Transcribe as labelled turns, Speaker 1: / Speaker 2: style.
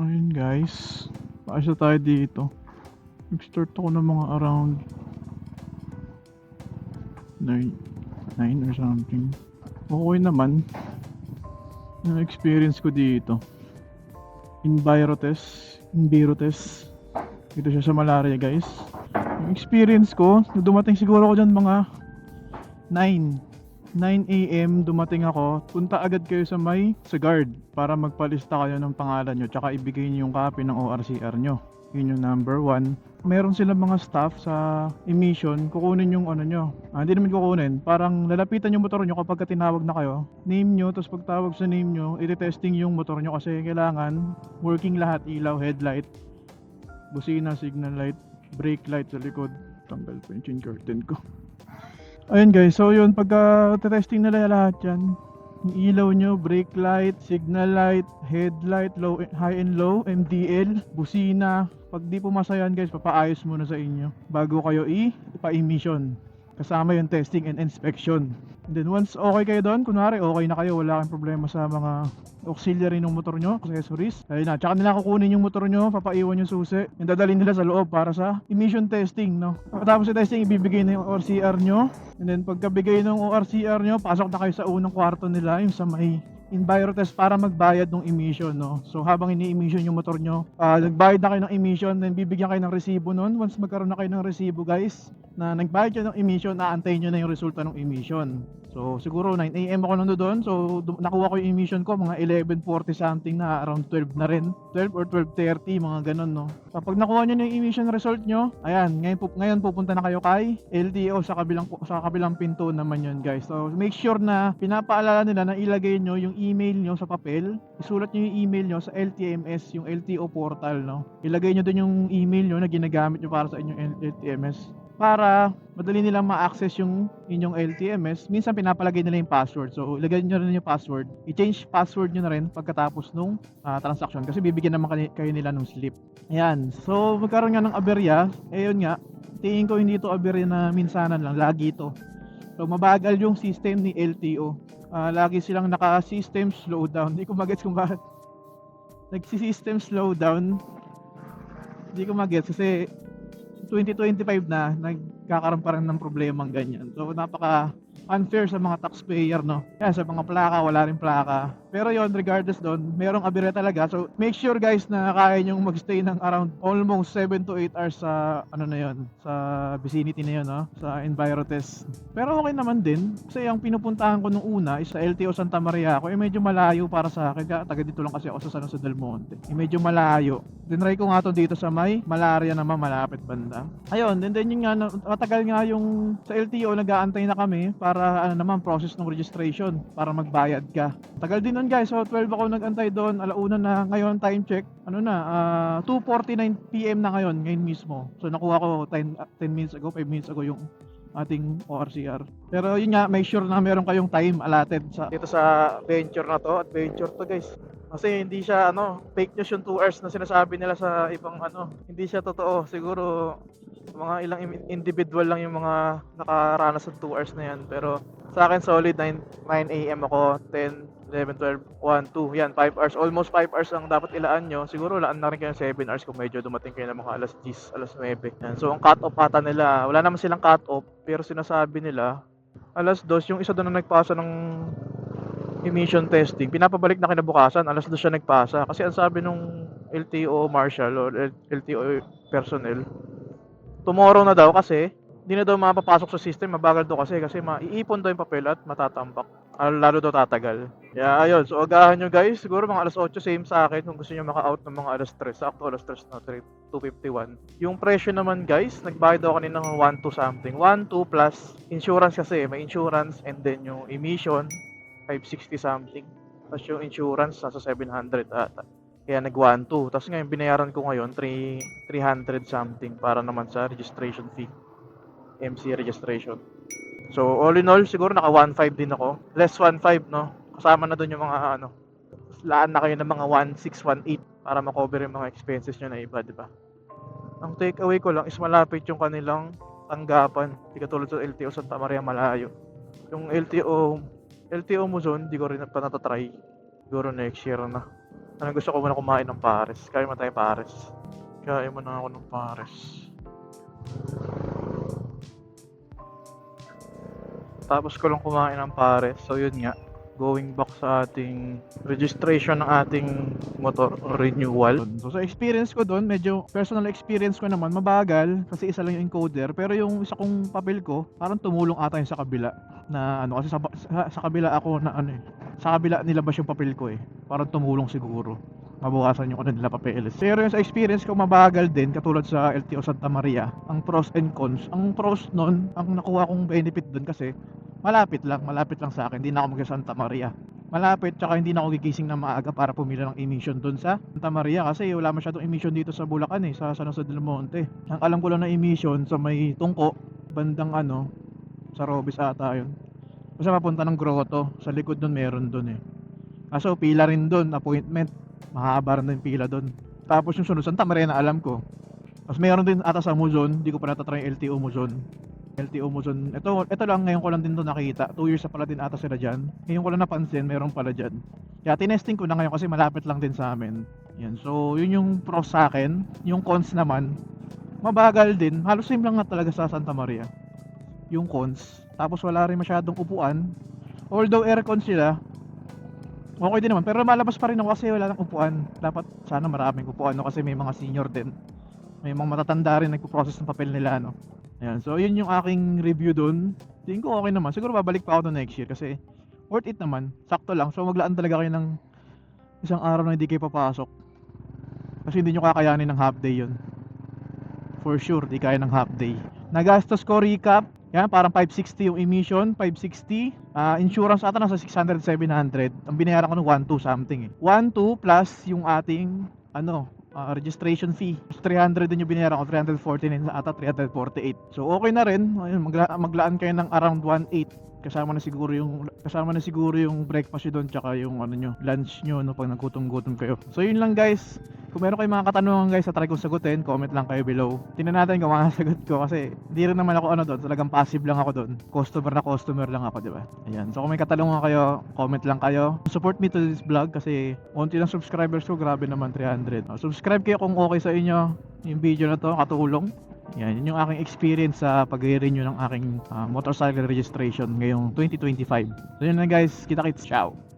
Speaker 1: Ayun guys, paayos na tayo dito. Nag-start ako ng mga around 9, 9 or something. Okay naman. Yung experience ko dito. Envirotest. Envirotest. Dito siya sa malaria guys. Yung experience ko, dumating siguro ako dyan mga 9. 9 a.m. dumating ako, punta agad kayo sa may sa guard para magpalista kayo ng pangalan nyo tsaka ibigay nyo yung copy ng ORCR nyo. Yun yung number one. Meron silang mga staff sa emission, kukunin yung ano nyo. Ah, hindi naman kukunin. Parang lalapitan yung motor nyo kapag ka tinawag na kayo. Name nyo, tapos pagtawag sa name nyo, iti-testing yung motor nyo kasi kailangan working lahat, ilaw, headlight, busina, signal light, brake light sa likod. Tanggal pa yung chin curtain ko. Ayun guys, so yun, pagka testing nila lahat yan, ilaw nyo, brake light, signal light, headlight, low, high and low, MDL, busina. Pag di pumasa yan guys, papaayos muna sa inyo bago kayo ipa-emission. Kasama yung testing and inspection. And then once okay kayo doon, kunwari okay na kayo, wala kang problema sa mga auxiliary ng motor nyo, accessories. Ayun na, tsaka nila kukunin yung motor nyo, papaiwan yung susi, yung dadalhin nila sa loob para sa emission testing, no? Pagkatapos sa testing, ibibigay na yung ORCR nyo. And then pagkabigay ng ORCR nyo, pasok na kayo sa unang kwarto nila, yung sa may Envirotest para magbayad ng emission, no? So habang ini-emission yung motor nyo, ah, nagbayad na kayo ng emission, then bibigyan kayo ng resibo nun. Once magkaroon na kayo ng resibo, guys, na nagbayad kayo ng emission, naantayin nyo na yung resulta ng emission. So siguro 9am ako nando doon. So nakuha ko yung emission ko mga 11:40 something na around 12 na rin. 12 or 12:30 mga ganun no. Kapag nakuha niyo yung emission result nyo, ayan, ngayon pu- ngayon pupunta na kayo kay LTO sa kabilang sa kabilang pinto naman yun guys. So make sure na pinapaalala nila na ilagay nyo yung email nyo sa papel. Isulat nyo yung email nyo sa LTMS, yung LTO portal no. Ilagay nyo doon yung email nyo na ginagamit nyo para sa inyong LTMS para madali nilang ma-access yung inyong LTMS. Minsan pinapalagay nila yung password. So, ilagay nyo rin yung password. I-change password nyo na rin pagkatapos nung ah, transaction kasi bibigyan naman kayo nila ng slip. Ayan. So, magkaroon nga ng aberya. Eh, yun nga. Tingin ko hindi ito aberya na minsanan lang. Lagi ito. So, mabagal yung system ni LTO. Ah, lagi silang naka-system slowdown. Hindi ko magets kung bakit nagsi-system slowdown. Hindi ko magets kasi 2025 na nagkakaroon pa rin ng problema ganyan. So napaka unfair sa mga taxpayer no. Kaya sa mga plaka wala rin plaka. Pero yon regardless doon, merong abire talaga. So make sure guys na kaya nyo magstay ng around almost 7 to 8 hours sa ano na yon, sa vicinity na yon no, sa Envirotest. Pero okay naman din kasi ang pinupuntahan ko nung una is sa LTO Santa Maria ako. Eh medyo malayo para sa akin. Kaya taga dito lang kasi ako sa San Jose del Monte. Eh medyo malayo. Dinry ko nga to dito sa may malaria naman malapit banda. Ayun, and then yun nga, matagal nga yung sa LTO nag-aantay na kami para ano naman process ng registration para magbayad ka. Tagal din nun guys, so 12 ako nag-antay doon, alauna na ngayon time check, ano na, ah, 2.49 PM na ngayon, ngayon mismo. So nakuha ko 10, ah, 10 minutes ago, 5 minutes ago yung ating ORCR. Pero yun nga, make sure na meron kayong time allotted sa dito sa venture na to, adventure to guys. Kasi hindi siya ano, fake news yung 2 hours na sinasabi nila sa ibang ano, hindi siya totoo. Siguro mga ilang individual lang yung mga nakaranas ng 2 hours na yan. Pero sa akin solid 9, 9 a.m. ako, 10, 11, 12, 1, 2. Yan, 5 hours. Almost 5 hours ang dapat ilaan nyo. Siguro laan na rin kayo ng 7 hours kung medyo dumating kayo ng mga alas 10, alas 9. Yan. So ang cut-off ata nila, wala naman silang cut-off, pero sinasabi nila, alas 2, yung isa doon na nagpasa ng emission testing, pinapabalik na kinabukasan, alas 2 siya nagpasa. Kasi ang sabi nung LTO marshal o LTO personnel, tomorrow na daw kasi hindi na daw mapapasok sa system, mabagal daw kasi kasi maiipon daw yung papel at matatambak. Ah, Lalo daw tatagal. Yeah, ayun. So agahan nyo guys, siguro mga alas 8 same sa akin kung gusto nyo maka-out ng mga alas 3. Sakto alas 3 na 3, 251. Yung presyo naman guys, nagbayad daw kanina ng 1 2 something. 1 2 plus insurance kasi, may insurance and then yung emission 560 something. Tapos yung insurance nasa 700 ata. Kaya nag 1 2. Tapos ngayon binayaran ko ngayon 3 300 something para naman sa registration fee. MC registration. So all in all siguro naka 1.5 din ako. Less 1.5 no. Kasama na doon yung mga ano. Laan na kayo ng mga 1.6, 1.8 para makover yung mga expenses nyo na iba, di ba? Ang take away ko lang is malapit yung kanilang tanggapan. Di katulad sa LTO Santa Maria malayo. Yung LTO LTO mo zone, di ko rin pa natatry. Siguro next year na. Ano gusto ko muna kumain ng pares. Kaya mo tayo pares. Kaya mo na ako ng pares. Tapos ko lang kumain ng pares. So yun nga. Going back sa ating registration ng ating motor or renewal. So sa experience ko doon, medyo personal experience ko naman, mabagal kasi isa lang yung encoder. Pero yung isa kong papel ko, parang tumulong ata yung sa kabila na ano kasi sa, sa, sa kabila ako na ano eh. Sa kabila nilabas yung papel ko eh. Parang tumulong siguro. Mabukasan yung ano nila papeles. Pero yung sa experience ko mabagal din katulad sa LTO Santa Maria. Ang pros and cons. Ang pros nun ang nakuha kong benefit dun kasi malapit lang malapit lang sa akin. Hindi na ako mag Santa Maria. Malapit tsaka hindi na ako gigising na maaga para pumila ng emission dun sa Santa Maria kasi wala masyadong emission dito sa Bulacan eh sa San Jose del Monte. Ang alam ko lang na emission sa may tungko bandang ano sa Robis ata yun. Kasi papunta ng grotto sa likod doon meron doon eh. Kaso pila rin doon appointment. Mahaba rin yung pila doon tapos yung sunod Santa Maria na alam ko. Tapos meron din ata sa Muzon hindi ko pa natatry yung LTO Muzon LTO Muzon ito, ito lang ngayon ko lang din to nakita. 2 years na pala din ata sila dyan. Ngayon ko lang napansin meron pala dyan. Kaya tinesting ko na ngayon kasi malapit lang din sa amin. Yan so yun yung pros sa akin. Yung cons naman mabagal din. Halos same lang nga talaga sa Santa Maria. Yung cons. Tapos wala rin masyadong upuan. Although aircon sila okay din naman. Pero malabas pa rin ako kasi wala nang upuan. Dapat sana maraming upuan no? kasi may mga senior din may mga matatanda rin nagpo-process ng papel nila no? Ayan, so yun yung aking review dun. Tingin ko okay naman. Siguro babalik pa ako doon next year kasi worth it naman. Sakto lang. So maglaan talaga kayo ng isang araw na hindi kayo papasok. Kasi hindi nyo kakayanin ng half day yun. For sure di kaya ng half day. Nagastos ko recap. Yan parang 560 yung emission 560 Ah, insurance ata nasa 600 700 ang binayaran ko ng 12 something eh. 12 plus yung ating ano ah, registration fee. 300 din yung binayaran ko 349 ata 348 so okay na rin. Magla maglaan kayo ng around 18 kasama na siguro yung kasama na siguro yung breakfast nyo doon tsaka yung ano nyo lunch nyo no pag naggutom-gutom kayo. So yun lang guys kung meron kayong mga katanungan guys sa try kong sagutin comment lang kayo below. Tingnan natin kung makasagot ko kasi hindi rin naman ako ano doon talagang passive lang ako doon. Customer na customer lang ako di ba? Ayan. So kung may katanungan kayo comment lang kayo. Support me to this vlog kasi konti lang subscribers ko grabe naman 300 Oh, subscribe kayo kung okay sa inyo yung video na to katulong. Yan, yun yung aking experience sa pag-renew ng aking ah, motorcycle registration ngayong 2025. So yun na guys, kita-kits, ciao!